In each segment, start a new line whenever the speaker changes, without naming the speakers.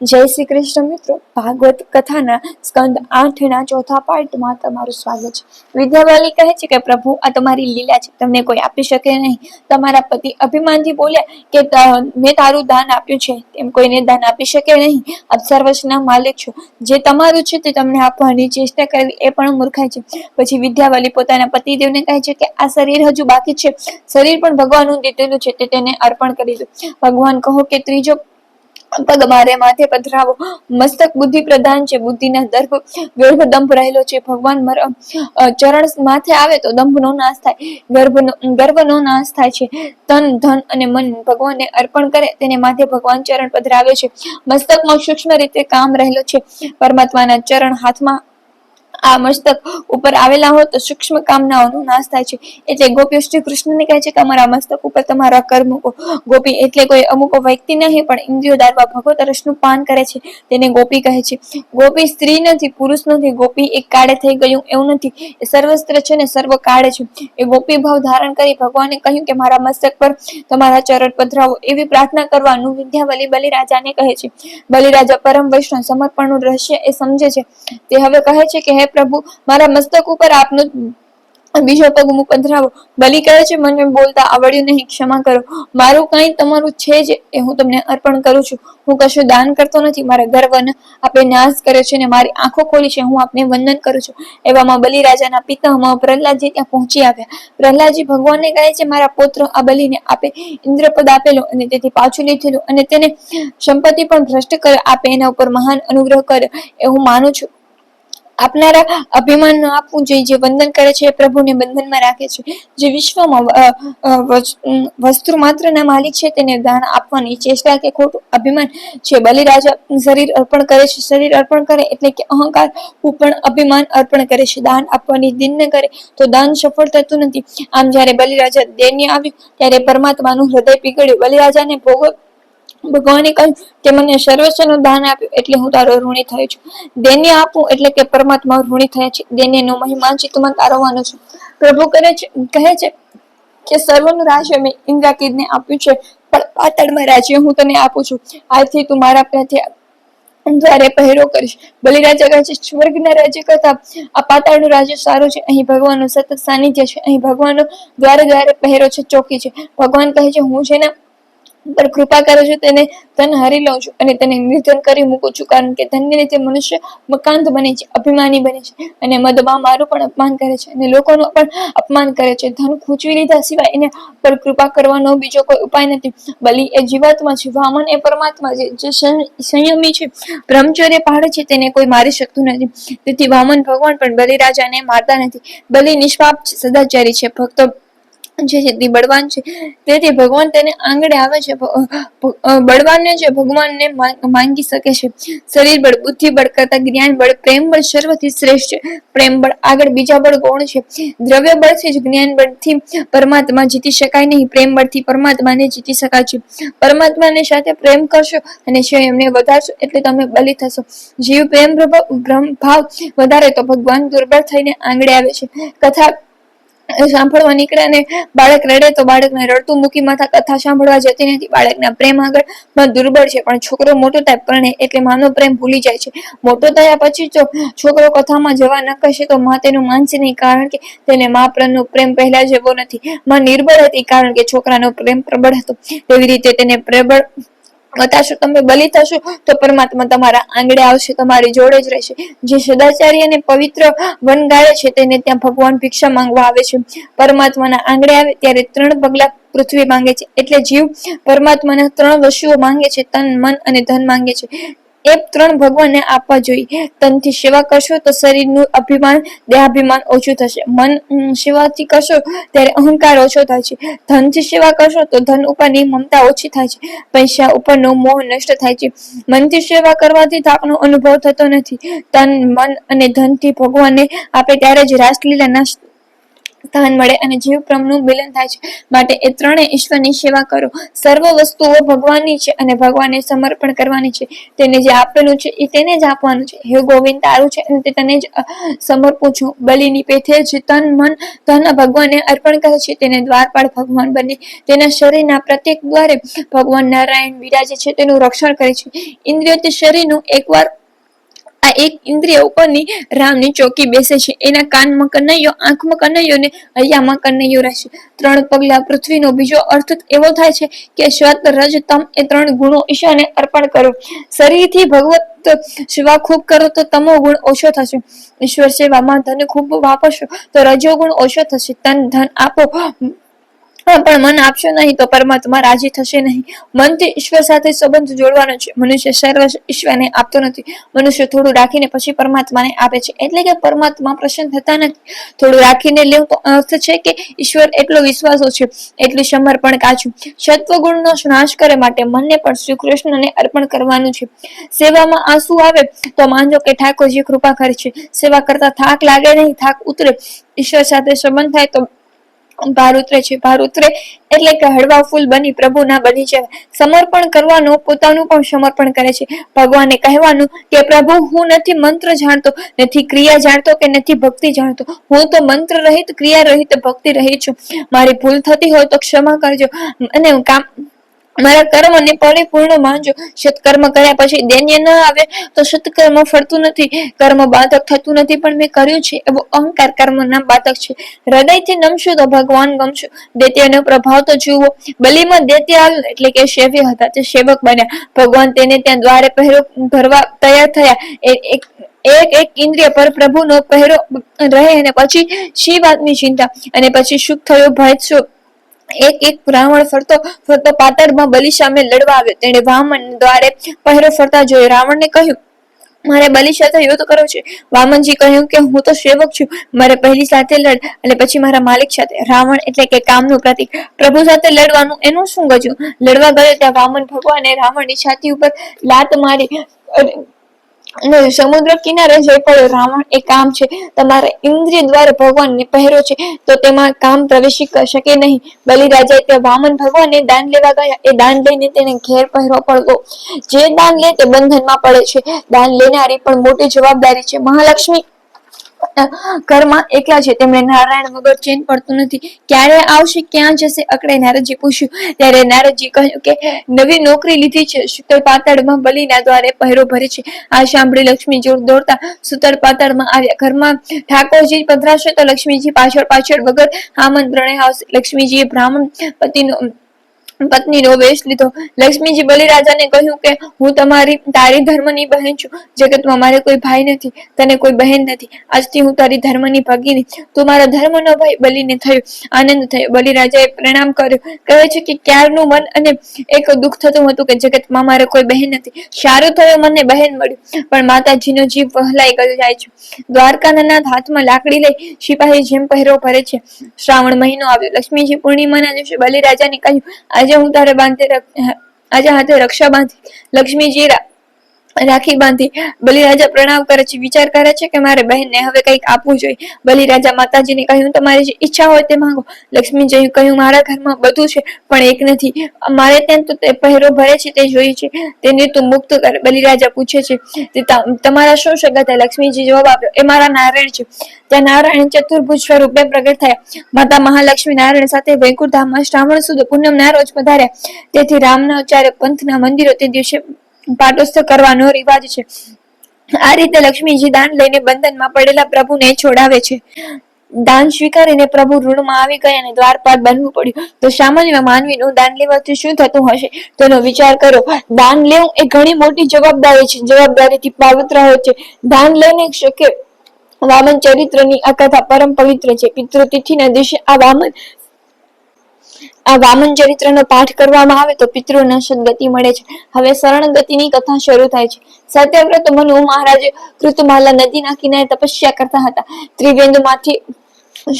જય શ્રી કૃષ્ણ મિત્રો. ભાગવત કથાના સ્કંદ આઠના ચોથા પાર્ટમાં તમારું સ્વાગત છે. વિદ્યાવાલી કહે છે કે, પ્રભુ, આ તમારી લીલા છે. તમને કોઈ આપી શકે નહીં. તમારા પતિ અભિમાનથી બોલ્યા કે મેં તારું દાન આપ્યું છે. તેમ કોઈને દાન આપી શકે નહીં. આપ સર્વસ્વના માલિક છો. જે તમારું છે તે તમને આપવાની ચેષ્ટા કરવી એ પણ મૂર્ખાય છે. પછી વિદ્યાવાલી પોતાના પતિદેવને કહે છે કે, આ શરીર હજુ બાકી છે. શરીર પણ ભગવાનનું દીધેલું છે. તે તેને અર્પણ કરી દો. ભગવાન કહો કે, ત્રીજો પગ મારે માથે પધરાવો. મસ્તક બુદ્ધિ પ્રધાન છે. બુદ્ધિના દર્ભ ગર્ભ દંભ રહેલો છે. ભગવાન ચરણ માથે આવે તો દંભનો નાશ થાય. ગર્ભનો ગર્ભનો નાશ થાય છે. તન ધન અને મન ભગવાનને અર્પણ કરે તેને માથે ભગવાન ચરણ પધરાવે છે. મસ્તકમાં સૂક્ષ્મ રીતે કામ રહેલો છે. પરમાત્માના ચરણ હાથમાં આ મસ્તક ઉપર આવેલા હો તો સૂક્ષ્મ કામનાઓનો નાશ થાય છે. એટલે ગોપીઓ શ્રી કૃષ્ણને કહે છે કે અમારા મસ્તક ઉપર તમારા કર ગોપી એટલે કોઈ અમુક વ્યક્તિ નહીં, પણ ઇન્દ્રિયો દારવા ભગવત રસનું પાન કરે છે. તેને ગોપી કહે છે. ગોપી સ્ત્રી નથી, પુરુષ નથી. ગોપી એક કાળે થઈ ગયું, એવું નથી. એ સર્વસ્ત્ર છે ને સર્વ કાળે છે. એ ગોપી ભાવ ધારણ કરી ભગવાને કહ્યું કે મારા મસ્તક પર તમારા ચરણ પધરાવો. એવી પ્રાર્થના કરવાનું વિદ્યાવલી બલિરાજાને કહે છે. બલિરાજા પરમ વૈષ્ણવ સમર્પણનું રહસ્ય એ સમજે છે. તે હવે કહે છે કે હે પ્રભુ, મારા મસ્તક ઉપર આપનો બીજો પગ હું પંથરાવો બલી કહે છે, મને બોલતા આવડ્યું નહીં, ક્ષમા કરો. મારું કંઈ તમારું છે જ એ હું તમને અર્પણ કરું છું. હું કશું દાન કરતો નથી, મારા ગર્વને આપે નાશ કરે છે ને મારી આંખો ખોલી છે, હું આપને વંદન કરું છું. એવામાં બલિરાજાના પિતામાં પ્રહલાદજી ત્યાં પહોંચી આવ્યા. પ્રહલાદજી ભગવાનને કહે છે, મારા પુત્ર આ બલિને આપે ઇન્દ્રપદ આપેલો અને તેથી પાછું લીધેલું અને તેને સંપત્તિ પણ ભ્રષ્ટ કર, આપે એના ઉપર મહાન અનુગ્રહ કર્યો એ હું માનું છું. આપનારા અભિમાન ન આપવું જોઈએ, જે વંદન કરે છે, એ પ્રભુને બંધનમાં રાખે છે, જે વિશ્વમાં વસ્તુ માત્રના માલિક છે, તેને દાન આપવાની ચેષ્ટા કે ખોટું અભિમાન છે. બલિરાજા શરીર અર્પણ કરે છે, શરીર અર્પણ કરે એટલે કે અહંકાર પણ અભિમાન અર્પણ કરે છે. દાન આપવાની દિન ન કરે તો દાન સફળ થતું નથી. આમ જ્યારે બલિરાજા દૈન્ય આવ્યું, ત્યારે પરમાત્માનું હૃદય પીગળ્યું. બલિરાજાને ભોગ ભગવાને કહ્યું તે મને સર્વસ્વનું દાન આપ્યું એટલે હું તારો ઋણી થયો છું. દૈન્ય આપું એટલે કે પરમાત્મા ઋણી થયા છે. દૈન્યનો મહિમા ચિત્તમાં તારવવાનો છું. પ્રભુ કરે છે, કહે છે કે સર્વનું રાજ્ય મેં ઇન્દ્રાકીદને આપ્યું છે, પણ પાતાળમાં રાજ્ય હું તને આપું છું. આજથી તું મારા પ્રત્યે અંધારે પહેરો કરીશ. બલિરાજા કહે છે, સ્વર્ગના રાજ્ય કરતા આ પાતાળનું રાજ્ય સારું છે. અહીં ભગવાનનું સતત સાનિધ્ય છે. અહીં ભગવાનનો દ્વારે દ્વારે પહેરો છે, ચોકી છે. ભગવાન કહે છે, હું જેના પર કૃપા કરો છો, તેને ધન હરી લઉં છું અને તેને નિર્ધન કરી મૂકું છું, કારણ કે ધનની રીતે મનુષ્ય મકાંત બને છે, અભિમાની બને છે અને મદમાં મારું પણ અપમાન કરે છે અને લોકોનું પણ અપમાન કરે છે. ધન ખૂંચવી લીધા સિવાય એને પર કૃપા કરવાનો બીજો કોઈ ઉપાય નથી. બલિ એ જીવાત્મા છે, વામન એ પરમાત્મા છે, જે સંયમી છે, બ્રહ્મચર્ય પાડે છે, તેને કોઈ મારી શકતું નથી. તેથી વામન ભગવાન પણ બલિરાજાને મારતા નથી. બલિ નિષ્પાપ સદાચારી છે, ભક્તો જે છે તે બળવાન છે, તેથી ભગવાન તેને આંગળે આવે છે. બળવાનને જે ભગવાનને માંગી શકે છે. શરીર બળ, બુદ્ધિ બળ કરતા જ્ઞાન બળ, પ્રેમ બળ સર્વથી શ્રેષ્ઠ છે. પ્રેમ બળ આગળ બીજા બળ ગૌણ છે. દ્રવ્ય બળથી જ જ્ઞાન બળથી પરમાત્મા જીતી શકાય નહીં. પ્રેમ બળથી પરમાત્માને જીતી શકાય છે. પરમાત્માને સાથે પ્રેમ કરશો અને એમને વધારશો એટલે તમે બલિ થશો. જીવ પ્રેમ ભાવ વધારે તો ભગવાન દુર્બળ થઈને આંગળે આવે છે. કથા સાંભળવા નીકળે અને બાળક રડે તો બાળકને રડતું મૂકી માથા કથા સાંભળવા જતી નથી. બાળકના પ્રેમ આગળ દુર્બળ છે, પણ છોકરો મોટો થાય પરણે એટલે માનો પ્રેમ ભૂલી જાય છે. મોટો થયા પછી જો છોકરો કથામાં જવા ન કહેશે તો માં તેનું માનશે નહીં, કારણ કે તેને મા પ્રનો પ્રેમ પહેલા જેવો નથી. માં નિર્બળ હતી, કારણ કે છોકરાનો પ્રેમ પ્રબળ હતો. તેવી રીતે તેને પ્રબળ બતાશો તમે બલિ થશો, તો પરમાત્મા તમારા આંગળે આવશે, તમારી જોડે જ રહેશે. જે સદાચારી અને પવિત્ર વન ગાળે છે, તેને ત્યાં ભગવાન ભિક્ષા માંગવા આવે છે. પરમાત્માના આંગળે આવે ત્યારે ત્રણ પગલા પૃથ્વી માંગે છે. એટલે જીવ પરમાત્માના ત્રણ વસ્તુઓ માંગે છે, તન, મન અને ધન માંગે છે. એ ત્રણ ભગવાનને આપવા જોઈએ. તનથી સેવા કરશો તો શરીરનું અભિમાન, દેહાભિમાન ઓછું થશે. મન સેવાથી કરશો ત્યારે અહંકાર ઓછો થાય છે. ધનથી સેવા કરશો તો ધન ઉપરની મમતા ઓછી થાય છે. પૈસા ઉપરનો મોહ નષ્ટ થાય છે. મનથી સેવા કરવાથી થાકનો અનુભવ થતો નથી. તન મન અને ધનથી ભગવાનને આપે ત્યારે જ રાસલીલા સ્થાન મળે અને જીવ પ્રમનું મિલન થાય છે. માટે એ ત્રણેય ઈશ્વરની સેવા કરો. સર્વ વસ્તુઓ ભગવાનની છે અને ભગવાનને સમર્પણ કરવાની છે. તેને જે આપેલું છે એ તેને જ આપવાનું છે. હે ગોવિંદ, તારું છે અને તે તને જ સમર્પું છું. બલિની પેથે જ તન, મન, ધન ભગવાનને અર્પણ કરે છે. તેને દ્વારપાળ ભગવાન બને. તેના શરીરના પ્રત્યેક દ્વારે ભગવાન નારાયણ વિરાજે છે. તેનું રક્ષણ કરે છે. ઇન્દ્રિય તે શરીરનું એકવાર આ એક ઇન્દ્રિય ઉપરની રામની ચોકી બેસે છે. એના કાનમાં કનૈયો, આંખમાં કનૈયો ને હૈયામાં કનૈયો રહેશે. ત્રણ પગલા પૃથ્વીનો બીજો અર્થ એવો થાય છે કે શ્વત રજ તમ એ ત્રણ ગુણો ઈશાને અર્પણ કરો. શરીરથી ભગવત સેવા ખૂબ કરો તો તમો ગુણ ઓછો થશે. ઈશ્વર સેવામાં ધન ખૂબ વાપરશો તો રજો ગુણ ઓછો થશે. તન ધન આપો. પણ મન આપશો નહીં તો પરમાત્મા રાજી થશે નહીં. મનથી ઈશ્વર સાથે સંબંધ જોડવાનો છે. મનુષ્ય સર્વ ઈશ્વરને આપતો નથી. મનુષ્ય થોડું રાખીને પછી પરમાત્માને આપે છે. એટલે કે પરમાત્મા પ્રસન્ન થતા નથી. થોડું રાખીને લેવું તો અર્થ છે કે ઈશ્વર એટલો વિશ્વાસો છે. એટલું સમર્પણ કાચું. સત્વગુણનો નાશ કરે માટે મનને પણ શ્રી કૃષ્ણને અર્પણ કરવાનું છે. સેવામાં આંસુ આવે તો માનજો કે ઠાકોરજી કૃપા કરે છે. સેવા કરતા થાક લાગે નહીં. થાક ઉતરે. ઈશ્વર સાથે સંબંધ થાય તો ભાર ઉતરે છે. ભાર ઉતરે એટલે કે હળવા ફૂલ બની પ્રભુના બની જાય સમર્પણ કરવાનું, પોતાનું પણ સમર્પણ કરે છે. ભગવાને કહેવાનું કે પ્રભુ, હું નથી મંત્ર જાણતો, નથી ક્રિયા જાણતો કે નથી ભક્તિ જાણતો. હું તો મંત્ર રહિત, ક્રિયા રહિત ભક્તિ રહી છું. મારી ભૂલ થતી હોય તો ક્ષમા કરજો. અને કામ મારા કર્મને પરિપૂર્ણ માનજો. સત્કર્મ કર્યા પછી દૈન્ય ન આવે તો સત્કર્મ ફળતું નથી. કર્મ બાધક થતું નથી પણ મેં કર્યું છે. એવો અહંકાર કર્મ ના બાધક છે. હૃદયથી નમશું તો ભગવાન ગમશું. દૈત્યનો પ્રભાવ તો જુઓ. બલીમાં દૈત્ય આવ્યું એટલે કે સેવ્ય હતા. તે સેવક બન્યા. ભગવાન તેને ત્યાં દ્વારે પહેરો, ભરવા તૈયાર થયા. એ એક એક એક ઇન્દ્રિય પર પ્રભુનો પહેરો રહે અને પછી શિવ વાતની ચિંતા. અને પછી સુખ થયો, ભય એક એક બ્રાહ્મણ ફરતો ફરતો પાટણમાં બલિ સામે લડવા આવ્યો. તેણે વામન દ્વારે પહેરો ફરતા જોયો. રાવણને કહ્યું, મારે બલિ સાથે યુદ્ધ કરવો છે. વામનજી કહ્યું કે, હું તો સેવક છું. મારે પહેલી સાથે લડ અને પછી મારા માલિક સાથે. રાવણ એટલે કે કામનું પ્રતિક. પ્રભુ સાથે લડવાનું એનું શું ગજું? લડવા ગયો ત્યાં વામન ભગવાને રાવણની છાતી ઉપર લાત મારી અને સમુદ્ર કિનારે જઈ પડ્યો રાવણ એ કામ છે, તમારે ઇન્દ્રિય દ્વારા ભગવાનને પહેરો છે, તો તેમાં કામ પ્રવેશી શકે નહીં. બલિરાજાએ તે વામન ભગવાનને દાન લેવા ગયા. એ દાન લઈને તેને ઘેર પહેરવો પડતો. જે દાન લે તે બંધનમાં પડે છે. દાન લેનારી પણ મોટી જવાબદારી છે. મહાલક્ષ્મી ઘરમાં એકલા છે. તેમણે નારાયણ વગર ચેન પડતું નથી. ક્યારે આવશે, ક્યાં જશે અકડે નારદજી પૂછ્યું. ત્યારે નારદજી કહ્યું કે, નવી નોકરી લીધી છે. સુતર પાતાળમાં બલિના દ્વારે પહેરો ભરે છે. આ સાંભળી લક્ષ્મી જોર દોડતા સુતળ પાતાળમાં આવ્યા. ઘરમાં ઠાકોરજી પધરાશે તો લક્ષ્મીજી પાછળ પાછળ વગર આમંત્રણે આવશે લક્ષ્મીજીએ બ્રાહ્મણ પતિનો પત્નીનો વેશ લીધો. લક્ષ્મીજી બલિરાજાને કહ્યું કે, હું તમારી, તારી ધર્મની બહેન છું. જગતમાં મારે કોઈ ભાઈ નથી, તને કોઈ બહેન નથી. આજથી હું તારી ધર્મની ભગીની. તું મારા ધર્મનો ભાઈ બલિને થયો. આનંદ થયો. બલિરાજાએ પ્રણામ કર્યો. કહે છે કે, ક્યારનું મન અને એક દુઃખ થતું હતું કે જગતમાં મારે કોઈ બહેન નથી. સારું થયું મને બહેન મળ્યું. પણ માતાજીનો જીવ વહલાઈ ગયો જાય છે. દ્વારકાના નાથ હાથમાં લાકડી લઈ સિપાહી જેમ પહેરો ભરે છે. શ્રાવણ મહિનો આવ્યો. લક્ષ્મીજી પૂર્ણિમાના દિવસે બલિરાજાને કહ્યું આજે હું તારે બાંધે આજે હાથે રક્ષા બાંધી લક્ષ્મીજી રાખી બાંધી. બલિરાજા પ્રણામ કરે છે, વિચાર કરે છે કે મારે બહેનને હવે કંઈક આપવું જોઈએ. બલિરાજા માતાજીને કહ્યું તમારી જે ઈચ્છા હોય તે માંગો. લક્ષ્મીજીએ કહ્યું, મારા ઘરમાં બધું છે, પણ એક નથી. મારે ત્યાં તો તે પહેરો ભરે છે, તે જોઈએ છે. તેને તું મુક્ત કર. બલિરાજા પૂછે છે તમારા શું સગા થાય લક્ષ્મીજી જવાબ આપ્યો, એ મારા નારાયણ છે. ત્યાં નારાયણ ચતુર્ભુજ સ્વરૂપે પ્રગટ થયા. માતા મહાલક્ષ્મી નારાયણ સાથે વૈકુંઠ ધામમાં શ્રાવણ સુદ પૂનમના રોજ પધાર્યા. તેથી રામના ઉચ્ચારે પંથના મંદિરો તે દિવસે પાટોત્સવ કરવાનો રિવાજ છે. આ રીતે લક્ષ્મીજી દાન લઈને બંધનમાં પડેલા પ્રભુને છોડાવે છે. દાન સ્વીકારીને પ્રભુ ઋણમાં આવી ગયા અને દ્વારપાલ બનવું પડ્યું. તો સામાન્ય માનવીનું દાન લેવાથી શું થતું હશે? તેનો વિચાર કરો. દાન લેવું એ ઘણી મોટી જવાબદારી છે. જવાબદારીથી પાવિત્ર હોય છે. દાન લઈને શક્ય વામન ચરિત્રની આ કથા પરમ પવિત્ર છે. પિતૃતિથિના દિવસે આ વામન આ વામન ચરિત્રનો પાઠ કરવામાં આવે તો પિતૃને સદગતિ મળે છે. હવે શરણ ગતિની કથા શરૂ થાય છે. સત્યવ્રત મનુ મહારાજ કૃતમાલા નદીના કિનારે તપસ્યા કરતા હતા. ત્રિવેન્દુમાંથી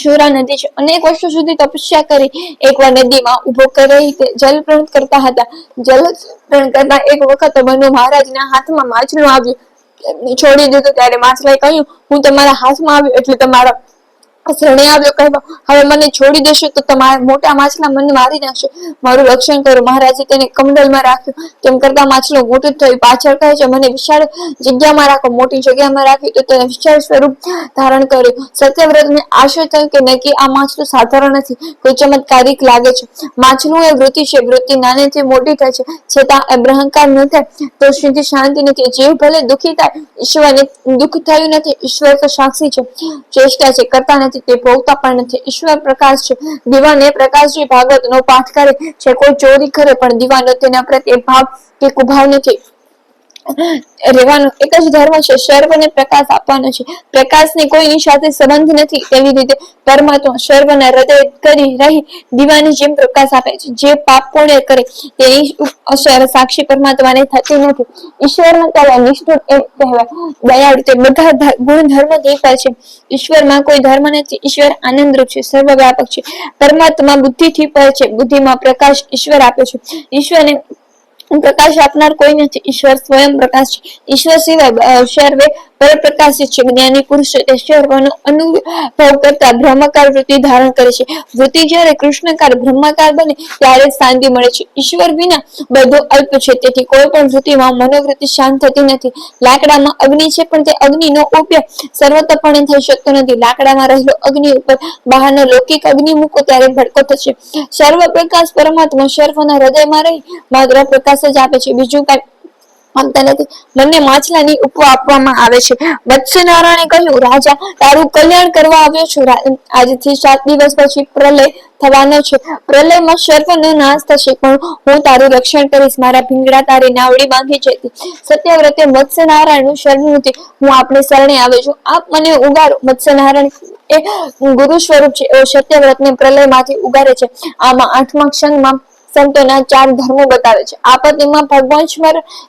શુરા નદી છે. અનેક વર્ષો સુધી તપસ્યા કરી એકવાર નદીમાં ઊભો કરી જલ પ્રણ કરતા હતા. જલ પ્રણ કરતા એક વખત મનુ મહારાજના હાથમાં માછલું આવ્યું. છોડી દીધું ત્યારે માછલાએ કહ્યું, હું તમારા હાથમાં આવ્યું એટલે તમારા શરણે આવ્યો કહેવા, હવે મને છોડી દેશો તો તમારા મોટા માછલા મને મારી નાખશે. મારું રક્ષણ કરો. મહારાજે તેને કમંડલમાં રાખ્યું. તેમ કરતા માછલો મોટું થયું. પાછળ કહે છે, મને વિશાળ જગ્યામાં રાખો. મોટી જગ્યામાં રાખી તો તેને વિશાળ સ્વરૂપ ધારણ કર્યું. સત્યવ્રતને આશય થયું કે નક્કી આ માછલું સાધારણ નથી. કોઈ ચમત્કારિક લાગે છે. માછલું એ વૃત્તિ છે. વૃત્તિ નાનેથી મોટી થાય છે. છતાં અબ્રહંકાર ન થાય તો સુધી શાંતિ નથી. જીવ ભલે દુઃખી થાય, ઈશ્વરને દુઃખ થયું નથી. ઈશ્વર તો સાક્ષી છે. ચેષ્ટા છે. કરતા નથી. તે ભોગતા પણ નથી. ઈશ્વર પ્રકાશ છે. દીવાને પ્રકાશજી ભાગવત નો પાઠ કરે છે. કોઈ ચોરી કરે પણ દીવાનો તેના પ્રત્યે ભાવ કે કુભાવ નથી. રહેવાનો, એક જ ધર્મ છે, સર્વને પ્રકાશ આપવાનો છે. પ્રકાશને કોઈની સાથે સંબંધ નથી તેવી રીતે પરમાત્મા સર્વના હૃદય કરી રહી દીવાની જેમ પ્રકાશ આપે છે. જે પાપ પુણ્ય કરે, તેની અસર સાક્ષી પરમાત્માને થતી નથી. ઈશ્વરમાં તારા નિષ્ઠુર એમ કહેવાય. દયાળુ તે બધા ગુણ ધર્મ દેખાય છે. ઈશ્વરમાં કોઈ ધર્મ નથી. ઈશ્વર આનંદરૂપ છે, સર્વવ્યાપક છે. પરમાત્મા બુદ્ધિથી પર છે. બુદ્ધિમાં પ્રકાશ ઈશ્વર આપે છે. ઈશ્વરને પ્રકાશ આપનાર કોઈ નથી. ઈશ્વર સ્વયં પ્રકાશ છે. ઈશ્વર સિવાય સર્વે પરપ્રકાશ છે. જ્ઞાની પુરુષ તે સર્વનો અનુભવ કરતા બ્રહ્મકાર વૃત્તિ ધારણ કરે છે. વૃત્તિ જ્યારે કૃષ્ણકાર, બ્રહ્માકાર બને ત્યારે શાંતિ મળે છે. ઈશ્વર વિના બધું અલ્પ છે. તેથી કોઈ પણ વૃત્તિમાં મનોવૃત્તિ શાંત થતી નથી. લાકડામાં અગ્નિ છે, પણ તે અગ્નિનો ઉપયોગ સર્વતપણે થઈ શકતો નથી. લાકડામાં રહેલો અગ્નિ ઉપર બહારનો લૌકિક અગ્નિ મૂકો ત્યારે ભડકો થશે. સર્વ પ્રકાશ પરમાત્મા સર્વના હૃદયમાં રહી, માત્ર પ્રકાશ જ આપે છે. બીજું કઈ માનતા નથી. મને માછલાની ઉપવા આપવામાં આવે છે. વત્સ્યનારાયણે કહ્યું, રાજા, તારું કલ્યાણ કરવા આવ્યો છું. આજથી સાત દિવસ પછી પ્રલય થવાનો છે. પ્રલયમાં સર્વનો નાશ થશે, પણ હું તારું રક્ષણ કરીશ. મારા ભીંગડા તારી નાવડી બાંધી છે સત્યવ્રતે મત્સ્યનારાયણનું શરણ નથી હું આપણે શરણે આવે છું. આપ મને ઉગાડો. મત્સ્યનારાયણ એ ગુરુ સ્વરૂપ છે. એવો સત્યવ્રત ને પ્રલયમાંથી ઉગાડે છે. આમાં આઠમા ક્ષણમાં સંતોના ચાર ધર્મો બતાવે છે. આપત્તિમાં ભગવાન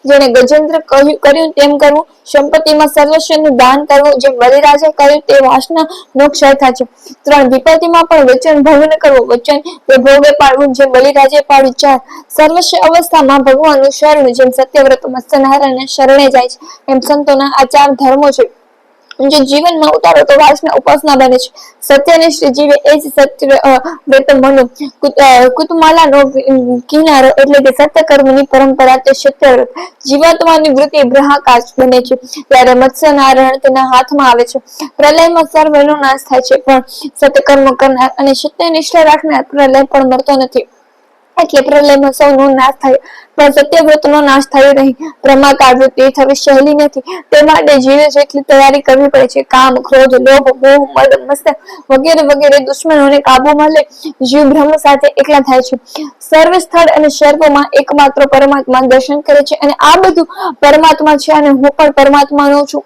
જેને ગજેન્દ્ર કર્યું તેમ કરવું, સંપત્તિમાં સર્વસ્વનું દાન કરવું, જે બલિરાજે કર્યું તે વાસના નો ક્ષય છે. ત્રણ, વિપત્તિમાં પણ વચન ભંગ કરવું. વચન તે ભોગે પાડવું, જે બલિરાજે પાડ્યું. ચાર, સર્વસ્વ અવસ્થામાં ભગવાનનું શરણ, જેમ સત્યવ્રત મત્સ્યનારાયણ શરણે જાય છે, એમ સંતોના આ ચાર ધર્મો છે. જો જીવનમાં ઉતારો તો વાસના, ઉપાસના બને છે. સત્યનિષ્ઠ જીવે એ જ સત્ય વ્રત મનો કુતમાલાનો કિનારો એટલે કે સત્ય કર્મની પરંપરા તે સત્ય જીવાત્માની વૃત્તિ ગ્રહાકાશ બને છે. ત્યારે મત્સ્ય નારાયણ તેના હાથમાં આવે છે. પ્રલયમાં સર્વનો નાશ થાય છે, પણ સત્યકર્મ કરનાર અને સત્યનિષ્ઠ રાખનાર પ્રલય પણ મળતો નથી. એટલે પ્રલયમાં સૌનો નાશ થયો. પણ સત્યવ્રતનો નાશ થયો નહીં. બ્રહ્માકાર વૃત્તિ થવી સહેલી નથી. તે માટે જીવે જેટલી તૈયારી કરવી પડે છે. કામ, ક્રોધ, લોભ, મોહ, મદ મસ્ત વગેરે વગેરે દુશ્મનોને કાબુમાં લે જીવ બ્રહ્મ સાથે એકલા થાય છે. સર્વ સ્થળ અને સર્વમાં એકમાત્ર પરમાત્મા દર્શન કરે છે. અને આ બધું પરમાત્મા છે અને હું પણ પરમાત્માનો છું.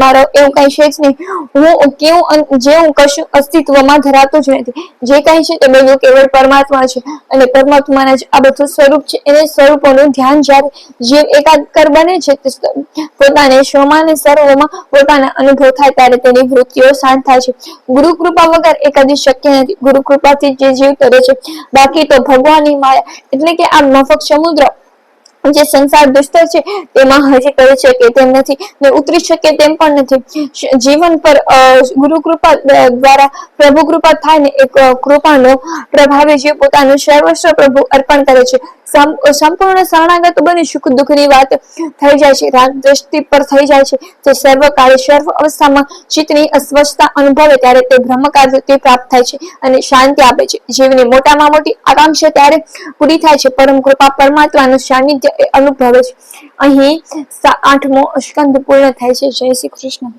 મારો એવું કઈ છે જ નહીં. હું કેવું જે હું કશું અસ્તિત્વમાં ધરાતું જ નથી. જે કઈ છે તે બધું કેવળ પરમાત્મા છે. અને પરમાત્માના જ આ બધું સ્વરૂપ છે, એને સ્વરૂપોનું ધ્યાન જ્યારે જીવ એકાગ્ર બને છે પોતાને સ્વમાં અને સર્વોમાં પોતાના અનુભવ થાય ત્યારે તેની વૃત્તિઓ શાંત થાય છે. ગુરુ કૃપા વગર એ કદી શક્ય નથી. ગુરુ કૃપાથી જે જીવ કરે છે. બાકી તો ભગવાનની માયા એટલે કે આ મફક સમુદ્ર જે સંસાર દુષ્ટ છે, તેમાં હજી કરી શકે તેમ નથી ને ઉતરી શકે તેમ પણ નથી. જીવન પર ગુરુ કૃપા દ્વારા પ્રભુ કૃપા થાય ને એક કૃપાનો પ્રભાવે જે પોતાનું સર્વસ્વ પ્રભુ અર્પણ કરે છે. સંપૂર્ણ શરણાગત બની સુખ દુઃખની વાત થઈ જાય છે. રાગ દ્રષ્ટિ પર થઈ જાય છે. તે સર્વકાળે સર્વ અવસ્થામાં ચિત્તની અસ્વસ્થતા અનુભવે ત્યારે તે બ્રહ્મકાર્ય પ્રાપ્ત થાય છે અને શાંતિ આપે છે. જીવની મોટામાં મોટી આકાંક્ષા ત્યારે પૂરી થાય છે, પરમ કૃપા પરમાત્માનું સાનિધ્ય અનુભવે છે. અહીં આઠમો સ્કંદ પૂર્ણ થાય છે. જય શ્રી કૃષ્ણ.